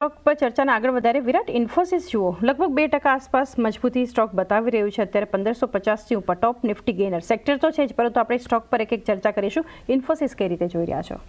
Stock પર ચર્ચાને આગળ વધારે વિરાટ ઇન્ફોસિસ જુઓ. લગભગ બે ટકા આસપાસ મજબૂતી સ્ટોક બતાવી રહ્યું છે. અત્યારે પંદરસો પચાસથી ઉપર ટોપ નિફ્ટી ગેનર સેક્ટર તો છે જ, પરંતુ આપણે સ્ટોક પર એક એક ચર્ચા કરીશું. ઇન્ફોસિસ કઈ રીતે જોઈ રહ્યા છો?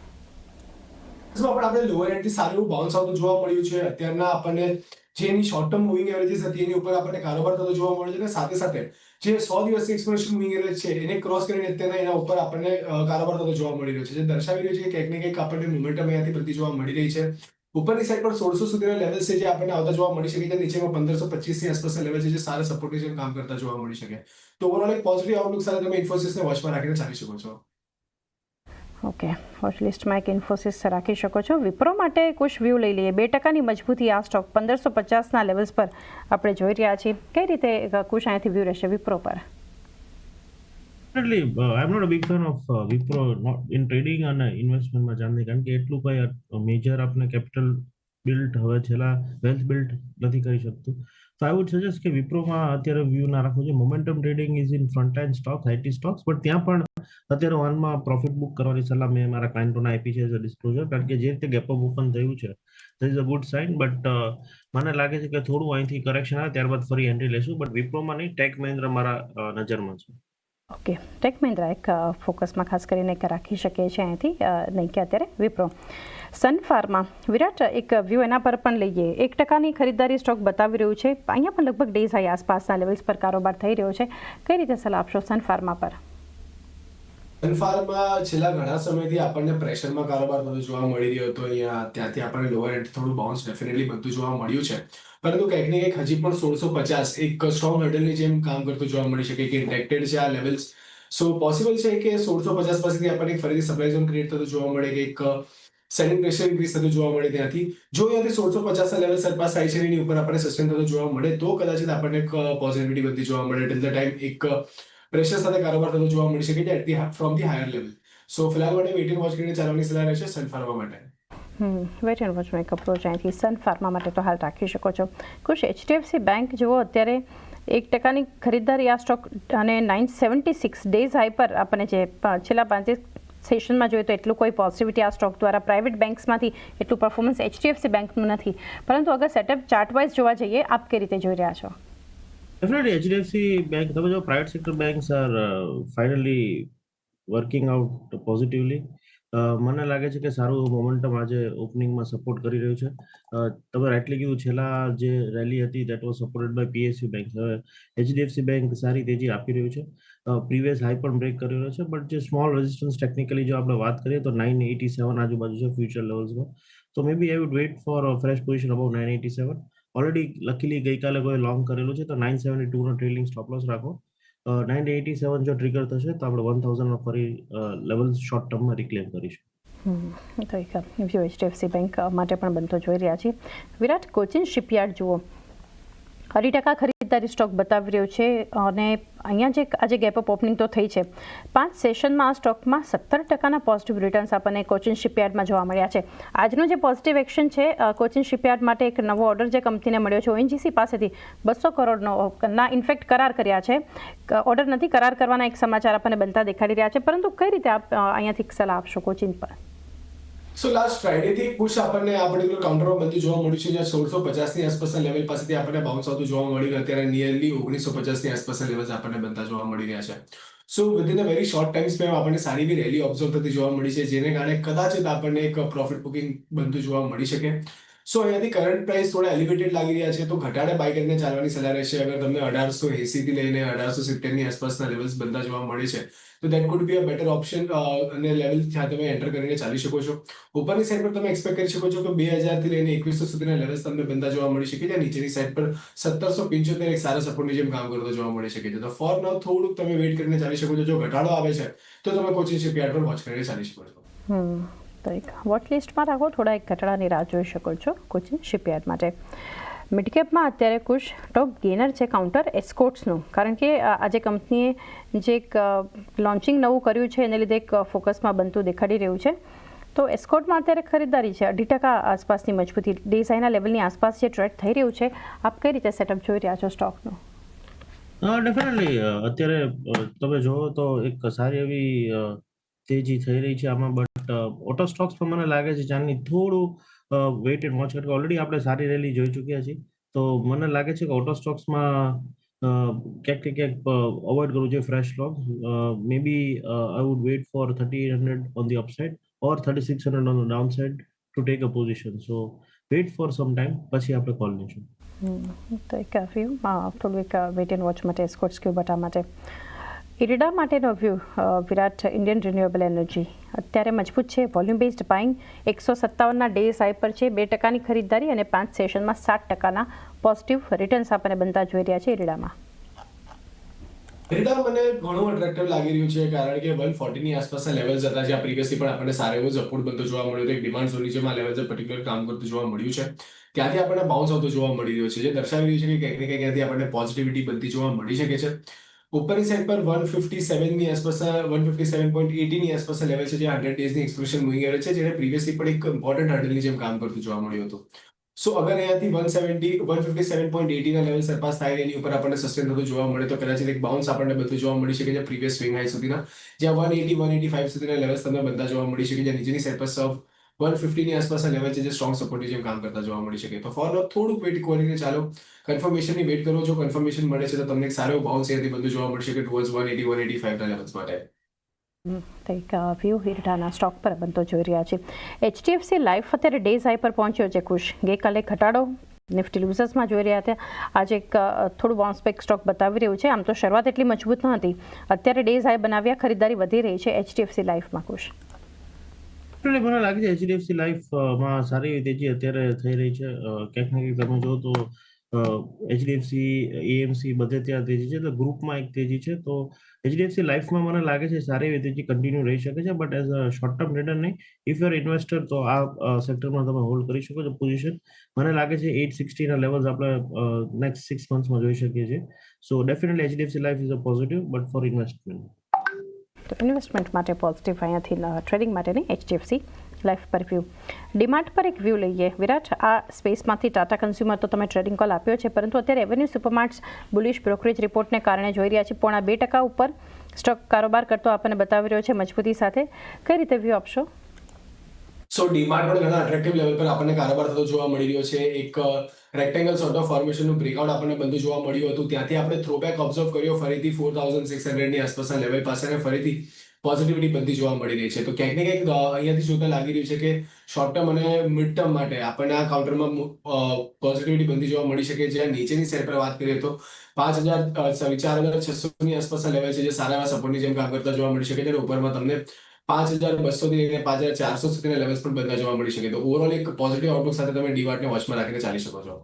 પણ આપણે લોઅર એન્ડથી સારું બાઉન્સ આવતું જોવા મળ્યું છે. અત્યારના આપણને જે શોર્ટ ટર્મ મૂવિંગ એવરેજીસ હતી, એની ઉપર આપણને કારોબાર થતો જોવા મળ્યો છે અને સાથે સાથે જે સો દિવસની એક્સપોનેન્શિયલ મૂવિંગ એવરેજ છે, એને ક્રોસ કરીને અત્યારના એના ઉપર આપણને કારોબાર થતો જોવા મળી રહ્યો છે. જે દર્શાવી રહ્યું છે કે ક્યાંક ને ક્યાંક આપણને મોમેન્ટમ અહીંયાથી બનતી જોવા મળી રહી છે. ઉપરની સાઈડ પર સોળસો સુધીના લેવલ છે જે આપણને આવતા જોવા મળી શકે છે. નીચેમાં પંદરસો પચીસની આસપાસના લેવલ છે જે સારા સપોર્ટની જેમ કામ કરતા જોવા મળી શકે. તો ઓવરઓલ એક પોઝિટિવ આઉટલુક સાથે તમે ઇન્ફોસિસને વોચમાં રાખીને ચાલી શકો છો. ઓકે વોચ લિસ્ટમાં એક ઇન્ફોસિસ રાખી શકો છો. વિપ્રો માટે કુશ વ્યૂ લઈ લઈએ. બે ટકાની મજબૂતી આ સ્ટોક પંદરસો પચાસના લેવલ્સ પર આપણે જોઈ રહ્યા છીએ. કઈ રીતે કુશ અહીંયાથી વ્યૂ રહેશે વિપ્રો પર? Definitely, I am not a big fan of Wipro not in trading અને ઇન્વેસ્ટમેન્ટમાં જાણની કારણ કે એટલું કઈ મેજર આપણે કેપિટલ બિલ્ડ હવે છેલ્લા વેલ્થ બિલ્ડ નથી કરી શકતું. તો આઈ વુડ સજેસ્ટ કે વિપ્રોમાં અત્યારે વ્યૂ ના રાખવો છે. Momentum trading is in front end stock IT stocks but ત્યાં પણ અત્યારે વનમાં પ્રોફિટ બુક કરવાની સલાહ મેં મારા ક્લાયન્ટોને આપી છે એઝ ડિસ્ક્લોઝર કારણ કે જે રીતે ગેપ અપ ઓપન થયું છે there is a good sign but મને લાગે છે કે થોડું અહીંથી કરેક્શન આવે ત્યારબાદ ફરી એન્ટ્રી લેશું બટ વિપ્રોમાં નહીં ટેક મહિન્દ્ર મારા નજરમાં છે. ઓકે ટેક મહિન્દ્રા એક ફોકસમાં ખાસ કરીને એક રાખી શકીએ છીએ અહીંથી નહીં કે અત્યારે વિપ્રો. સન ફાર્મા વિરાટ એક વ્યૂ એના પર પણ લઈએ. એક ટકાની ખરીદદારી સ્ટોક બતાવી રહ્યું છે. અહીંયા પણ લગભગ ડેઝ હાઈ આસપાસના લેવલ્સ પર કારોબાર થઈ રહ્યો છે. કઈ રીતે સલાહ આપશો સન ફાર્મા પર? અનફાર્મમાં છેલ્લા ઘણા સમયથી આપણને પ્રેશરમાં કારોબાર થતો જોવા મળી રહ્યો હતો. અહીંયા ત્યાંથી આપણને લોઅર એન્ડ થોડું બાઉન્સ ડેફિનેટલી બધું જોવા મળ્યું છે. પરંતુ કંઈક ને કંઈક હજી પણ સોળસો પચાસ એક સ્ટ્રોંગ હર્ડલની જેમ કામ કરતું જોવા મળી શકે કે ઇન્ટેક્ટેડ છે આ લેવલ્સ સો પોસિબલ છે કે સોળસો પચાસ પાસેથી આપણને ફરીથી સપ્લાય ઝોન ક્રિએટ થતું જોવા મળે કે એક સેલિંગ પ્રેશર ઇન્ક્રીઝ થતું જોવા મળે ત્યાંથી. જો અહીંયાથી સોળસો પચાસના લેવલ સરપાસ થાય છે એની ઉપર આપણને સસ્ટેન થતું જોવા મળે, તો કદાચ આપણને એક પોઝિટિવિટી બધી જોવા મળે. ટિલ ધ ટાઈમ એક પ્રેશર સાથે કારોબાર થતો જોવા મળી શકે છે from the higher level so ફિલહાલ માટે એન્ડ વોચ કરીને ચાલવાની સલાહ રહેશે સન ફાર્મા માટે. વેટ એન્ડ વોચનો એક અપ્રોચ અહીંથી સન ફાર્મા માટે તો હાલ રાખી શકો છો. કુશ એચડીએફસી બેંક જુઓ, અત્યારે એક ટકાની ખરીદદારી આ સ્ટોક અને nine seventy six days high પર આપણને જે છેલ્લા પાંચેક સેશનમાં જોઈએ તો એટલું કોઈ પોઝિટિવિટી આ સ્ટોક દ્વારા પ્રાઇવેટ બેંક્સમાંથી એટલું પરફોર્મન્સ એચડીએફસી બેંકનું નથી. પરંતુ અગર સેટઅપ ચાર્ટ વાઇઝ જોવા જઈએ, આપ કઈ રીતે જોઈ રહ્યા છો? Definitely, HDFC Bank, જો private sector banks are uh, finally out positively. Uh, મને લાગે છે કે સારું મોમેન્ટમ આજે ઓપનિંગમાં સપોર્ટ કરી રહ્યું છે. તમે રાઇટલી કીધું છેલ્લા જે રેલી હતી that was supported by PSU bank હવે એચડીએફસી બેંક સારી તેજી આપી રહ્યું છે. પ્રીવિયસ હાઈ પણ બ્રેક કરી રહ્યો છે બટ જે સ્મોલ રેઝિસ્ટન્સ ટેકનિકલી જો આપણે વાત કરીએ તો નાઇન એટી સેવન આજુબાજુ છે ફ્યુચર લેવલ્સમાં તો may be I would wait for fresh position about nine eighty seven already luckily ગઈકાલે કોઈ લોંગ કરેલું છે, તો નાઇન સેવન્ટી ટુનો ટ્રેલિંગ સ્ટોપ લોસ રાખો. નાઇન એટી સેવન જો ટ્રિગર થશે, તો આપણે વન થાઉઝન્ડમાં ફરી લેવલ શોર્ટ ટર્મમાં રિક્લેમ કરીશું. તો એક એચડીએફસી બેંક માટે પણ બનતો જોઈ રહ્યા છીએ. વિરાટ, કોચિન શિપયાર્ડ જુઓ. અઢી ટકા ખરીદદારી સ્ટોક બતાવી રહ્યો છે અને અહીંયા જે આજે ગેપ અપ ઓપનિંગ તો થઈ છે. પાંચ સેશનમાં આ સ્ટોકમાં સત્તર ટકાના પોઝિટિવ રિટર્ન્સ આપણને કોચિન શિપયાર્ડમાં જોવા મળ્યા છે. આજનું જે પોઝિટિવ એક્શન છે કોચિંગ શિપયાર્ડ માટે એક નવો ઓર્ડર જે કંપનીને મળ્યો છે ઓએનજીસી પાસેથી બસો કરોડનો, ના ઇન્ફેક્ટ કરાર કર્યા છે. ઓર્ડર નથી કરાર કરવાના એક સમાચાર આપણને બનતા દેખાડી રહ્યા છે. પરંતુ કઈ રીતે આપ અહીંયાથી સલાહ આપશો કોચિન પર? સો લાસ્ટ ફ્રાઈડે થી પુશ આપણને આ પર્ટિક્યુલર કાઉન્ટરમાં બનતું જોવા મળ્યું છે. જ્યાં સોળસો પચાસની આસપાસના લેવલ પાસેથી આપણને બાઉન્સ આવતું જોવા મળ્યું. અત્યારે નિયરલી ઓગણીસો પચાસની આસપાસના લેવલ્સ આપણને બનતા જોવા મળી રહ્યા છે. So within a very short time span આપણને સારી એવી રેલી ઓબ્ઝર્વ થતી જોવા મળી છે. જેને કારણે કદાચ આપણને એક પ્રોફિટ બુકિંગ બનતું જોવા મળી શકે. સો અહીંયાથી કરંટ પ્રાઇસ થોડા એલિવેટેડ લાગી રહ્યા છે. તો ઘટાડે બાય કરીને ચાલવાની સલાહ રહેશે. અગર તમને અઢારસો એસી થી લઈને અઢારસો સિત્તેરની આસપાસના લેવલ્સ બનતા જોવા મળે છે, તો that could be a better option અને લેવલ ત્યાં તમે એન્ટર કરીને ચાલી શકો છો. ઉપરની સાઈડ પર તમે એક્સપેક્ટ કરી શકો છો કે બે હજારથી લઈને એકવીસો સુધીના લેવલ્સ તમને બનતા જોવા મળી શકે છે. નીચેની સાઈડ પર સત્તરસો પંચોતેર એક સારા સપોર્ટની જેમ કામ કરતો જોવા મળી શકે છે. તો ફોર નાવ થોડુંક તમે વેઇટ કરીને ચાલી શકો છો. જો ઘટાડો આવે છે, તો તમે કોચિંગ શિપયાર્ડ પર વોચ કરીને ચાલી શકો છો. તો એક વોટલિસ્ટમાં રાખો, થોડા એક ઘટાડાની રાહ જોઈ શકો છો, કોચિન શિપયાર્ડ માટે. મિડકેપમાં અત્યારે કુશ ટોપ ગેનર છે કાઉન્ટર એસ્કોટ્સનું કારણ કે આજે કંપનીએ જે એક લોન્ચિંગ નવું કર્યું છે, એને લીધે એક ફોકસમાં બનતું દેખાડી રહ્યું છે. તો એસ્કોટમાં અત્યારે ખરીદદારી છે. અઢી ટકા આસપાસની મજબૂતી. ડેસાઈના લેવલની આસપાસ જે ટ્રેડ થઈ રહ્યું છે, આપ કઈ રીતે સેટઅપ જોઈ રહ્યા છો સ્ટોકનું ડેફિનેટલી અત્યારે તમે જોવો તો એક સારી એવી તેજી થઈ રહી છે આમાં બટ ઓટો સ્ટોક્સ પણ મને લાગે છે ચાંદની થોડું વેઇટ એન્ડ વોચ કરકે ઓલરેડી આપણે સારી રેલી જોઈ ચૂક્યા છીએ. તો મને લાગે છે કે ઓટો સ્ટોક્સમાં ક્યાંક કે ક્યાંક અવોઇડ કરવું જોઈએ fresh stock may be I would wait for thirty hundred on the upside or thirty six hundred on down side to take a position so wait for some time પછી આપણે call લઈશું તો એક થોડું એક wait and watch માટે સ્કોટ્સ ક્યુ બટા માટે. ઇરડા માટેનો વ્યૂ વિરાટ ઇન્ડિયન રિન્યુએબલ એનર્જી અત્યારે મજબૂત છે વોલ્યુમ બેઝડ બાઇંગ એકસો સત્તાવનના ડે સાઈ પર છે, બે ટકાની ખરીદદારી અને પાંચ સેશનમાં સાત ટકાના પોઝિટિવ રિટર્ન્સ આપણને બનતા જોઈ રહ્યા છે ઇરેડામાં. મને ઘણું અટ્રેક્ટિવ લાગી રહ્યું છે, કારણ કે વન ફોર્ટીની આસપાસના લેવલ્સ હતા, જ્યાં પ્રીવિયસલી પણ આપણને સારો એવો સપોર્ટ બનતો જોવા મળ્યો હતો. એક ડિમાન્ડ ઝોન નીચેમાં લેવલ પર્ટિક્યુલર કામ કરતું જોવા મળ્યું છે. ત્યાંથી આપણને બાઉન્સ આવતો જોવા મળી રહ્યો છે. જે દર્શાવી રહ્યું છે કે ક્યાંક ને ક્યાંક ત્યાંથી આપણને પોઝિટિવિટી બનતી જોવા મળી શકે છે. ઉપરની સાઈડ પર વન ફિફ્ટી સેવનની આસપાસ વન ફિફ્ટી સેવન પોઈન્ટ એટીની આસપાસ લેવલ છે જે હંડ્રેડ ડેઝની એક્સપ્રેશન મૂવી એવરેજ છે જેને પ્રીવિયસલી પણ એક ઇમ્પોર્ટન્ટ હર્ડલની જેમ કામ કરતું જોવા મળ્યું હતું. સો અગર અહીંયાથી one seventy one fifty seven point એટીના level surpass થાય એની ઉપર આપણને સસ્ટેન થતું જોવા મળે, તો કદાચ એક બાઉન્સ આપણને બધું જોવા મળી શકે છે પ્રીવિયસ સ્વિંગ હાઈ સુધીના. જ્યાં one eighty one eighty five સુધીના લેવલ્સ તમને બધા જોવા મળી શકે જ્યાં નીચેની સાઈડ સર્વ વન ફિફ્ટીની આસપાસના લેવલ છે જે સ્ટ્રોંગ સપોર્ટની જેમ કામ કરતા જોવા મળી શકે. તો ફોર થોડુંક વેઇટ કરીને ચાલો. કન્ફર્મેશનની વેઇટ કરો. જો કન્ફર્મેશન મળે છે તો તમને એક સારો બાઉન્સ અહીંયાથી બધું જોવા મળશે કે towards one eighty one eighty ફાઈવના levels માટે. સ્ટોક પર બનતો જોઈ રહ્યા છે. એચડીએફસી લાઈફ અત્યારે ડેઝ હાઈ પર પહોંચ્યો છે. ખુશ. ગઈકાલે ઘટાડો. નિફ્ટી લૂઝર્સમાં જોઈ રહ્યા હતા. આજે એક થોડું બાઉન્સબેક સ્ટોક બતાવી રહ્યું છે. આમ તો શરૂઆત એટલી મજબૂત ન હતી. અત્યારે ડેઝ હાઈ બનાવ્યા ખરીદારી વધી રહી છે એચડીએફસી લાઈફમાં ખુશ. એટલે મને લાગે છે એચડીએફસી લાઈફમાં સારી રીતે જે અત્યારે થઈ રહી છે. ક્યાંક ને ક્યાંક તમે જો તો એચડીએફસી એએમસી બધે ત્યાં તેજી છે. તો ગ્રુપમાં એક તેજી છે. તો એચડીએફસી લાઈફમાં મને લાગે છે સારી રીતે જે કન્ટિન્યુ રહી શકે છે. But as a short term return નહીં ઇફ યુઆર ઇન્વેસ્ટર તો આ સેક્ટરમાં તમે હોલ્ડ કરી શકો છો પોઝિશન મને લાગે છે એટ સિક્સટીના લેવલ્સ આપણે નેક્સ્ટ સિક્સ મંથ્સમાં જોઈ શકીએ છીએ. So definitely HDFC life is a positive but for investment તો ઇન્વેસ્ટમેન્ટ માટે પોઝિટિવ અહીંયાથી ટ્રેડિંગ માટેની એચડીએફસી લાઈફ પર વ્યૂ ડિમાન્ડ પર એક વ્યૂ લઈએ. વિરાટ, આ સ્પેસમાંથી ટાટા કન્ઝ્યુમર તો તમે ટ્રેડિંગ કોલ આપ્યો છે, પરંતુ અત્યારે રેવન્યુ સુપરમાર્ટ્સ બુલિશ બ્રોકરેજ રિપોર્ટને કારણે જોઈ રહ્યા છે. પોણા બે ટકા ઉપર સ્ટોક કારોબાર કરતો આપણને બતાવી રહ્યો છે મજબૂતી સાથે. કઈ રીતે વ્યૂ આપશો? સો ડીમાર્ટ પણ ઘણા અટ્રેક્ટિવ લેવલ પર આપણને કારોબાર થતો જોવા મળી રહ્યો છે. એક રેક્ટેંગલ સોર્ટ ઓફ ફોર્મેશનનું બ્રેકઆઉટ આપણને બંધ જોવા મળ્યું હતું. ત્યાંથી આપણે થ્રોબેક ઓબ્ઝર્વ કર્યો. ફરીથી ફોર થાઉઝન્ડ સિક્સ હંડ્રેડની આસપાસના લેવલ પાસે અને ફરીથી પોઝિટિવિટી બધી જોવા મળી રહી છે. તો ક્યાંક ને ક્યાંક અહીંયાથી જોતા લાગી રહ્યું છે કે શોર્ટ ટર્મ અને મિડ ટર્મ માટે આપણને આ કાઉન્ટરમાં પોઝિટિવિટી બંધી જોવા મળી શકે જ્યાં નીચેની સેર પર વાત કરીએ તો પાંચ હજાર ચાર હજાર છસોની આસપાસના લેવલ છે જે સારા એવા સપોર્ટની જેમ કામ કરતા જોવા મળી શકે છે ઉપરમાં તમને પાંચ હજાર બસો થી લઈને પાંચ હજાર ચારસો સુધીના લેવલ્સ પણ બધા જોવા મળી શકે. તો ઓવરઓલ એક પોઝિટિવ આઉટલુક સાથે તમે ડીવાર્ટને વોચમાં રાખીને ચાલી શકો છો.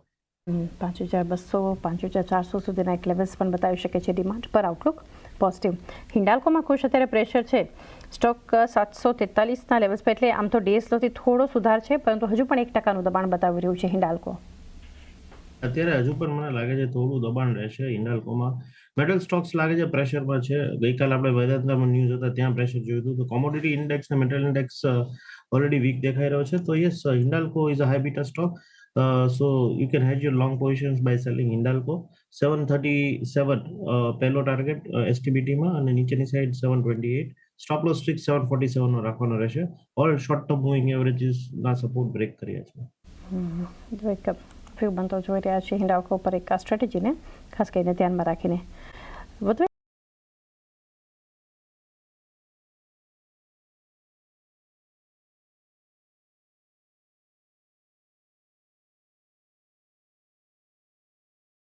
પાંચ હજાર બસો પાંચ હજાર ચારસો સુધીના એક લેવલ્સ પણ બતાવી શકે છે ડિમાન્ડ પર આઉટલુક પોઝિટિવ હિન્ડાલ્કોમાં ખુશ અત્યારે પ્રેશર છે. સ્ટોક સાતસો તેતાલીસના લેવલ્સ પર એટલે આમ તો ડે સ્લોથી થોડો સુધાર છે પરંતુ હજુ પણ એક ટકાનું દબાણ બતાવી રહ્યું છે હિન્ડાલ્કો અત્યારે હજુ પણ મને લાગે છે થોડું દબાણ રહેશે ઇન્ડાલ્કોમાં મેટલ સ્ટોક્સ લાગે છે પ્રેશરમાં છે. ગઈકાલે આપણે વેદાંતમાં ન્યૂઝ હતા, ત્યાં પ્રેશર જોયું હતું. તો કોમોડિટી ઇન્ડેક્સ ને મેટલ ઇન્ડેક્સ ઓલરેડી વીક દેખાઈ રહ્યો છે. તો yes Hindalco is a high beta stock so you can hedge your long positions by selling Hindalco seven thirty seven પહેલો ટાર્ગેટ એસટીબીટીમાં અને નીચેની side seven twenty eight stop loss strict seven forty સેવનનો રાખવાનો રહેશે. ઓલ શોર્ટ ટર્મ મૂવિંગ એવરેજીસના support break કર્યા છે. Few બનતો જોઈ રહ્યા છે હિન્ડાલ્કો પર એક સ્ટ્રેટેજીને ખાસ કરીને ધ્યાનમાં રાખીને. વધુ